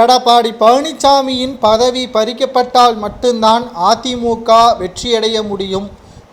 எடப்பாடி பழனிசாமியின் பதவி பறிக்கப்பட்டால் மட்டும்தான் அதிமுக வெற்றியடைய முடியும்.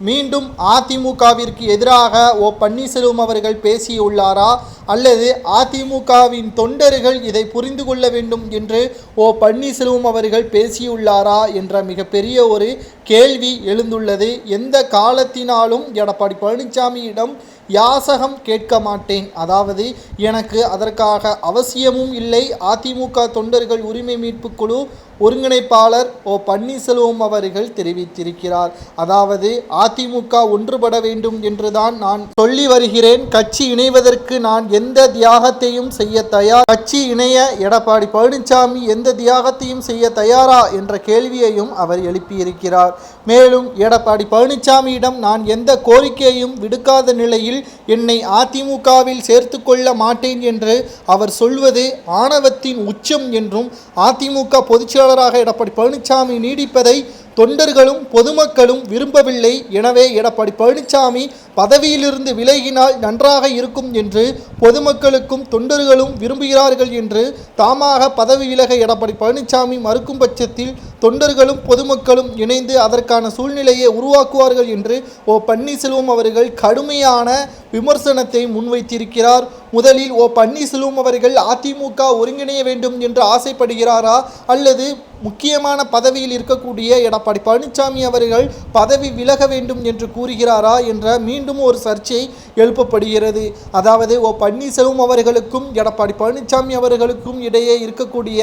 மீண்டும் அதிமுகவிற்கு எதிராக ஓ பன்னீர்செல்வம் அவர்கள் பேசியுள்ளாரா? அல்லது அதிமுகவின் தொண்டர்கள் இதை புரிந்து கொள்ள வேண்டும் என்று ஓ பன்னீர்செல்வம் அவர்கள் பேசியுள்ளாரா என்ற மிகப்பெரிய ஒரு கேள்வி எழுந்துள்ளது. எந்த காலத்தினாலும் எடப்பாடி பழனிசாமியிடம் யாசகம் கேட்க மாட்டேன். அதாவது எனக்கு அதற்காக அவசியமும் இல்லை. அதிமுக தொண்டர்கள் உரிமை மீட்பு குழு ஒருங்கிணைப்பாளர் ஓ பன்னீர்செல்வம் அவர்கள் தெரிவித்திருக்கிறார். அதாவது அதிமுக ஒன்றுபட வேண்டும் என்றுதான் நான் சொல்லி வருகிறேன். கட்சி இணைவதற்கு நான் எந்த தியாகத்தையும் செய்ய தயார் கட்சி இணைய எடப்பாடி பழனிசாமி எந்த தியாகத்தையும் செய்ய தயாரா என்ற கேள்வியையும் அவர் எழுப்பியிருக்கிறார். மேலும் எடப்பாடி பழனிசாமியிடம் நான் எந்த கோரிக்கையையும் விடுக்காத நிலையில் என்னை அதிமுகவில் சேர்த்து கொள்ள மாட்டேன் என்று அவர் சொல்வது ஆணவத்தின் உச்சம் என்றும் அதிமுக பொதுச்செயலராக எடப்பாடி பழனிசாமி நீடிப்பதை தொண்டர்களும் பொதுமக்களும் விரும்பவில்லை. எனவே எடப்பாடி பழனிசாமி பதவியிலிருந்து விலகினால் நன்றாக இருக்கும் என்று பொதுமக்களுக்கும் தொண்டர்களும் விரும்புகிறார்கள் என்று தாமாக பதவி விலக எடப்பாடி பழனிசாமி மறுக்கும் பட்சத்தில் தொண்டர்களும் பொதுமக்களும் இணைந்து அதற்கான சூழ்நிலையை உருவாக்குவார்கள் என்று ஓ பன்னீர்செல்வம் அவர்கள் கடுமையான விமர்சனத்தை முன்வைத்திருக்கிறார். முதலில் ஓ பன்னீர்செல்வம் அவர்கள் அதிமுக ஒருங்கிணைய வேண்டும் என்று ஆசைப்படுகிறாரா அல்லது முக்கியமான பதவியில் இருக்கக்கூடிய எடப்பாடி பழனிசாமி அவர்கள் பதவி விலக வேண்டும் என்று கூறுகிறாரா என்ற மீண்டும் ஒரு சர்ச்சை எழுப்பப்படுகிறது. அதாவது ஓ பன்னீர்செல்வம் அவர்களுக்கும் எடப்பாடி பழனிசாமி அவர்களுக்கும் இடையே இருக்கக்கூடிய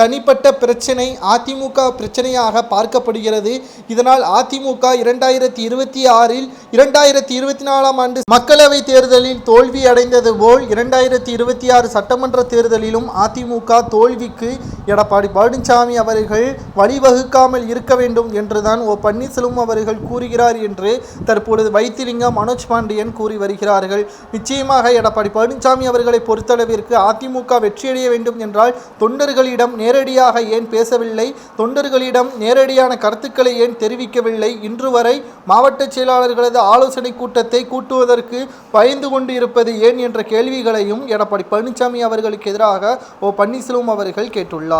தனிப்பட்ட பிரச்சனை அதிமுக பிரச்சனையாக பார்க்கப்படுகிறது. இதனால் அதிமுக இரண்டாயிரத்தி இருபத்தி ஆறில் இரண்டாயிரத்தி இருபத்தி நாலாம் ஆண்டு மக்களவை தேர்தலில் தோல்வி அடைந்தது போல் இரண்டாயிரத்தி இருபத்தி ஆறு சட்டமன்ற தேர்தலிலும் அதிமுக தோல்விக்கு எடப்பாடி பழனிசாமி அவர்கள் வழிவகுக்காமல் இருக்க வேண்டும் என்றுதான் ஓ பன்னீர்செல்வம் அவர்கள் கூறுகிறார் என்று தற்பொழுது வைத்திலிங்கம் மனோஜ் பாண்டியன் கூறி வருகிறார்கள். நிச்சயமாக எடப்பாடி பழனிசாமி அவர்களை பொறுத்தளவிற்கு அதிமுக வெற்றியடைய வேண்டும் என்றால் தொண்டர்களிடம் நேரடியாக ஏன் பேசவில்லை? தொண்டர்களிடம் நேரடியான கருத்துக்களை ஏன் தெரிவிக்கவில்லை? இன்று வரை மாவட்ட செயலாளர்களது ஆலோசனை கூட்டத்தை கூட்டுவதற்கு பயந்து கொண்டு இருப்பது ஏன் என்ற கேள்விகளையும் எடப்பாடி பழனிசாமி அவர்களுக்கு எதிராக ஓ பன்னீர்செல்வம் அவர்கள் கேட்டுள்ளார்.